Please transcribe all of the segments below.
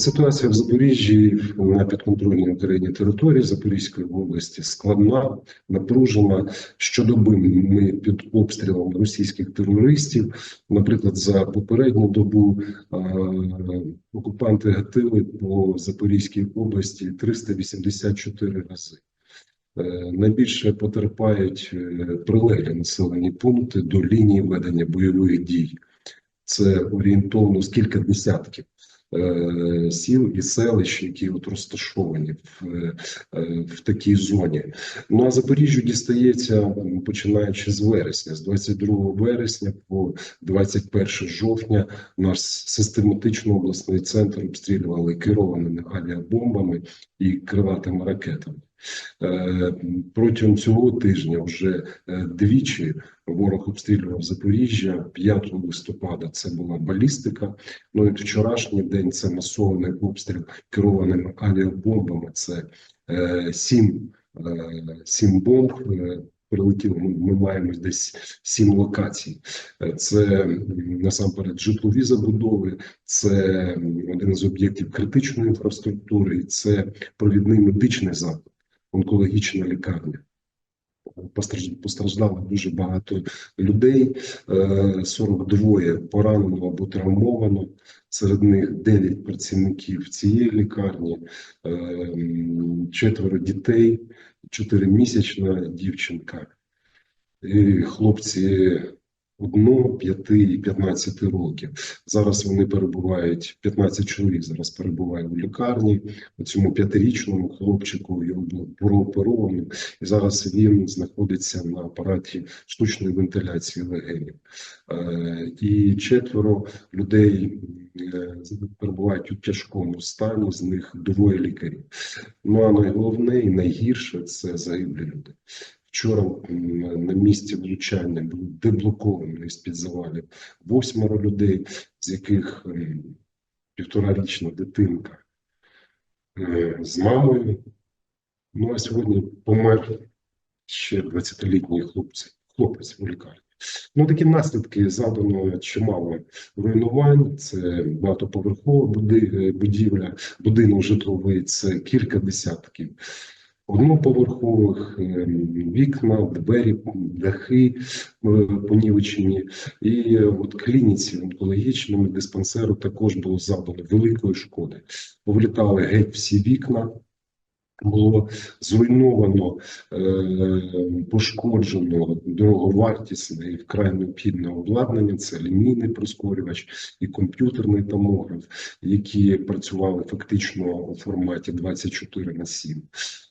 Ситуація в Запоріжжі на підконтрольній Україні території Запорізької області складна, напружена. Щодоби ми під обстрілом російських терористів. Наприклад, за попередню добу окупанти гатили по Запорізькій області 384 рази. Е, Найбільше потерпають е, прилеглі населені пункти до лінії ведення бойових дій. Це орієнтовно з кілька десятків сіл і селищ, які от розташовані в, е, в такій зоні. Ну а Запоріжжю дістається починаючи з вересня, з 22 вересня по 21 жовтня. Наш систематично обласний центр обстрілювали керованими авіабомбами і криватими ракетами. Е, Протягом цього тижня вже е, двічі ворог обстрілював Запоріжжя. 5 листопада це була балістика. Ну і вчорашній день це масований обстріл керованими авіабомбами. Це е, сім, сім бомб. Прилетіло, ми, ми маємо десь сім локацій. Це насамперед житлові забудови, це один з об'єктів критичної інфраструктури, це провідний медичний заклад, онкологічна лікарня. Постраж- Постраждало дуже багато людей, е, 42 поранено або травмовано. Серед них 9 працівників цієї лікарні, е, четверо дітей, 4-місячна дівчинка, і хлопці одного, 5 і 15 років. Зараз вони перебувають, 15 чоловік зараз перебуває у лікарні. Цьому п'ятирічному хлопчику його було прооперовано, і зараз він знаходиться на апараті штучної вентиляції легенів. Е, І четверо людей е, перебувають у тяжкому стані, з них двоє лікарів. Ну а найголовне і найгірше це загиблі люди. Вчора на місці влучання було деблоковано з-під завалів восьмеро людей, з яких півторарічна дитинка е, з мамою. Ну а сьогодні помер ще 20-літній хлопець, хлопець у лікарні. Ну, такі наслідки завдано чимало руйнувань. Це багатоповерхова будівля, будинок житловий, це кілька десятків одноповерхових ем, вікна, двері, дахи е, понівечені. І е, от клініці онкологічному диспансеру також було завдано великої шкоди. Повлітали геть всі вікна. Було зруйновано, е, пошкоджено дороговартісне і вкрай необхідне обладнання. Це лінійний прискорювач і комп'ютерний томограф, які працювали фактично у форматі 24 на 7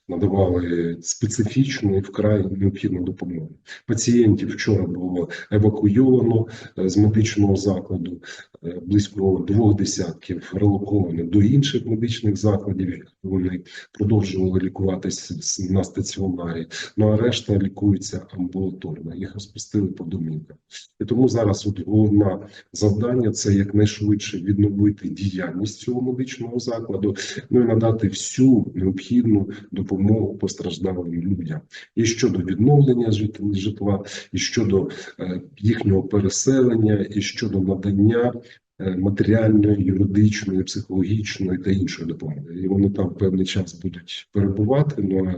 надавали специфічну і вкрай необхідну допомогу. Пацієнтів вчора було евакуйовано е, з медичного закладу, е, близько двох десятків релоковано до інших медичних закладів. Вони продовжували лікуватися на стаціонарі. Ну а решта лікується амбулаторно. Їх розпустили по домівках. І тому зараз от головне завдання це якнайшвидше відновити діяльність цього медичного закладу, ну і надати всю необхідну допомогу постраждалим людям і щодо відновлення житла, і щодо е, їхнього переселення, і щодо надання. е, Матеріальної, юридичної, психологічної та іншої допомоги, і вони там певний час будуть перебувати. Ну а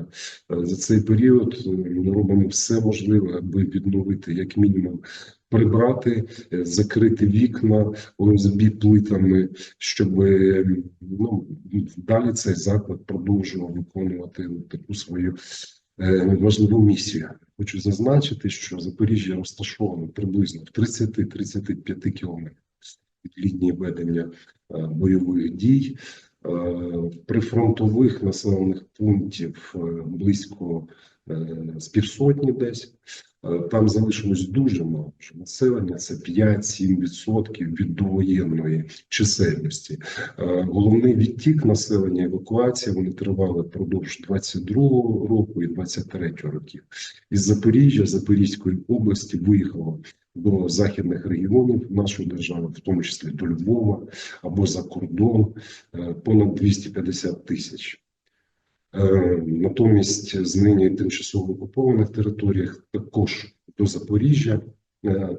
е, за цей період ми робимо все можливе, аби відновити як мінімум прибрати, е, закрити вікна ОСБ плитами, щоб е, ну, далі цей заклад продовжував виконувати таку свою е, важливу місію. Хочу зазначити, що Запоріжжя розташовано приблизно в 30-35 кілометрах від лінії ведення бойових дій. Прифронтових населених пунктів близько з півсотні десь. Там залишилось дуже мало населення. Це 5-7% від довоєнної чисельності. Е, Головний відтік населення евакуація вони тривали впродовж 22-го року і 23-го років. Із Запоріжжя, Запорізької області виїхало до західних регіонів нашої держави, в тому числі до Львова або за кордон, е, понад 250 тисяч. Е, Натомість з нині тимчасово окупованих територіях також до Запоріжжя. е,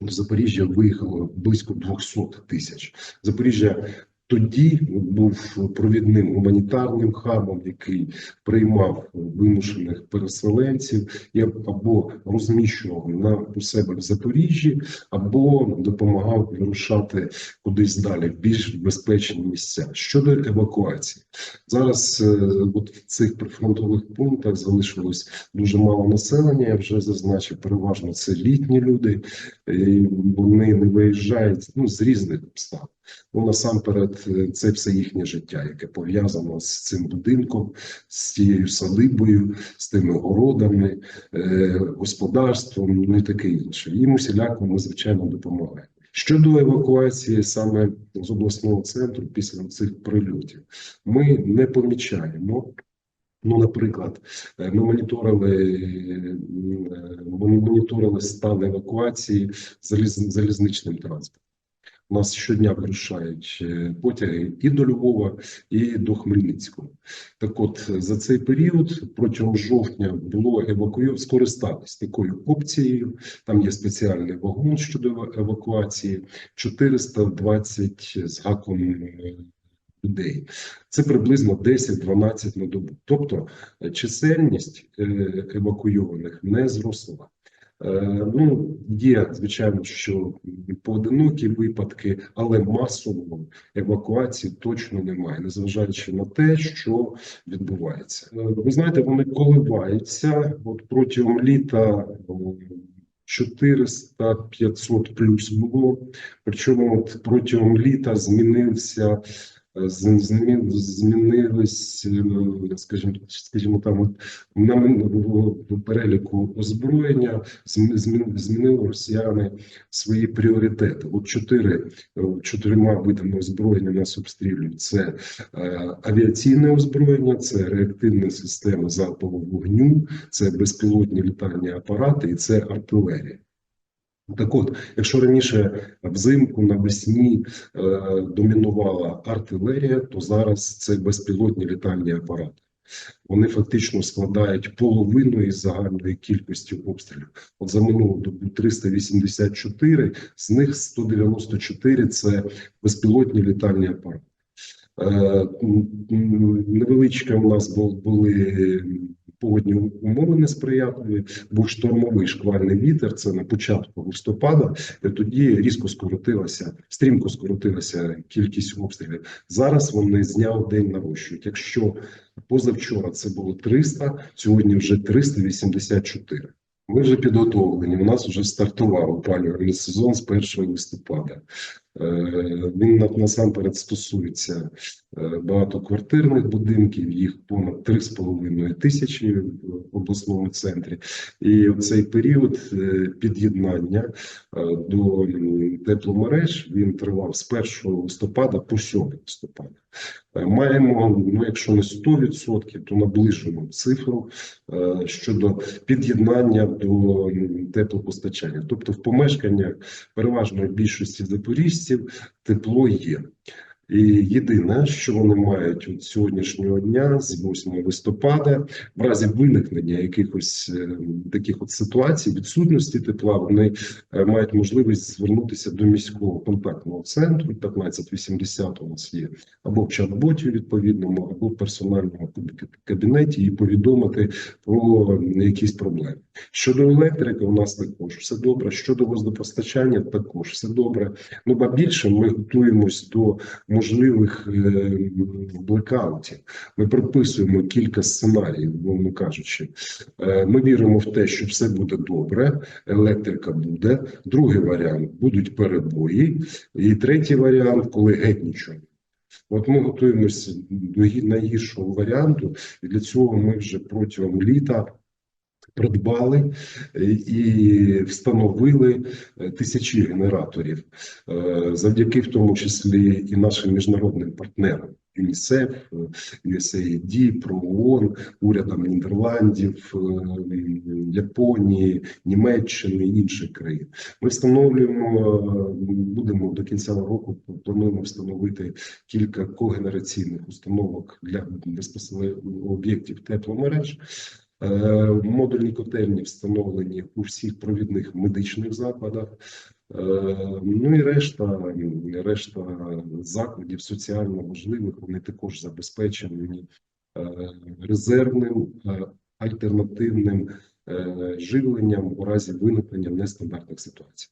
До Запоріжжя виїхало близько 200 тисяч. Запоріжжя тоді був провідним гуманітарним хабом, який приймав вимушених переселенців і або розміщував на у себе в Запоріжжі, або допомагав вирушати кудись далі в більш безпечні місця. Щодо евакуації, зараз е, от в цих прифронтових пунктах залишилось дуже мало населення. Я вже зазначив, переважно це літні люди, і вони не виїжджають ну, з різних обставин. Ну, насамперед, е, це все їхнє життя, яке пов'язано з цим будинком, з цією садибою, з тими городами, е, господарством, ну і таке інше. Їм усіляко ми звичайно допомагаємо. Щодо евакуації саме з обласного центру після цих прильотів, ми не помічаємо. Ну, наприклад, е, ми моніторили, ми моніторили стан евакуації заліз, залізничним транспортом. У нас щодня вирушають е, потяги і до Львова, і до Хмельницького. Так, от за цей період протягом жовтня було евакуйовано скористатись такою опцією. Там є спеціальний вагон щодо евакуації 420 з гаком е, людей. Це приблизно 10-12 на добу. Тобто чисельність е, евакуйованих не зросла. Е, Ну, є, звичайно, що поодинокі випадки, але масової евакуації точно немає, незважаючи на те, що відбувається. Е, Ви знаєте, вони коливаються от протягом літа. о, 400-500 плюс було. Причому от протягом літа змінився е, з- змін- змінились, ем, скажімо, скажімо там, на в переліку озброєння зм- змін- змінили росіяни свої пріоритети. От чотири е, чотирма видами озброєння нас обстрілюють: це е, авіаційне озброєння, це реактивні системи залпового вогню, це безпілотні літальні апарати і це артилерія. Так от, якщо раніше взимку навесні е, домінувала артилерія, то зараз це безпілотні літальні апарати. Вони фактично складають половину із загальної кількості обстрілів. От за минулу добу 384, з них 194 – це безпілотні літальні апарати. Е, м, у нас були погодні умови несприятливі, був штормовий шквальний вітер. Це на початку листопада. І тоді різко скоротилася, стрімко скоротилася кількість обстрілів. Зараз вони з дня в день нарощують. Якщо позавчора це було 300, сьогодні вже 384. Ми вже підготовлені. У нас вже стартував опалювальний сезон з 1 листопада. Е, Він насамперед стосується е, багатоквартирних будинків, їх понад 3,5 тисячі в обласному центрі. І цей період е, під'єднання до тепломереж він тривав з 1 листопада по 7 листопада. Маємо, ну якщо не 100%, то наближену цифру щодо під'єднання до теплопостачання. Тобто в помешканнях переважної більшості запоріжців тепло є. І єдине, що вони мають від сьогоднішнього дня, з 8 листопада, в разі виникнення якихось е, таких от ситуацій, відсутності тепла, вони е, мають можливість звернутися до міського контактного центру 1580 у нас є або в чат-боті відповідному, або в персональному кабінеті і повідомити про якісь проблеми. Щодо електрики, у нас також все добре. Щодо водопостачання, також все добре. Ну ба більше ми готуємось до можливих е, блекаутів. Ми прописуємо кілька сценаріїв, мовно кажучи. Е, Ми віримо в те, що все буде добре, електрика буде. Другий варіант будуть перебої, і третій варіант, коли геть нічого. От ми готуємося до найгіршого варіанту, і для цього ми вже протягом літа придбали е, і встановили е, тисячі генераторів е, завдяки в тому числі і нашим міжнародним партнерам. ЮНІСЕФ, USAID, ПРООН, урядам Нідерландів, Японії, Німеччини і інших країн. Ми встановлюємо, будемо до кінця року плануємо встановити кілька когенераційних установок для безпосередньо об'єктів тепломереж. Е, Модульні котельні встановлені у всіх провідних медичних закладах. Е, Ну і решта, решта закладів соціально важливих, вони також забезпечені е, резервним альтернативним живленням у разі виникнення нестандартних ситуацій.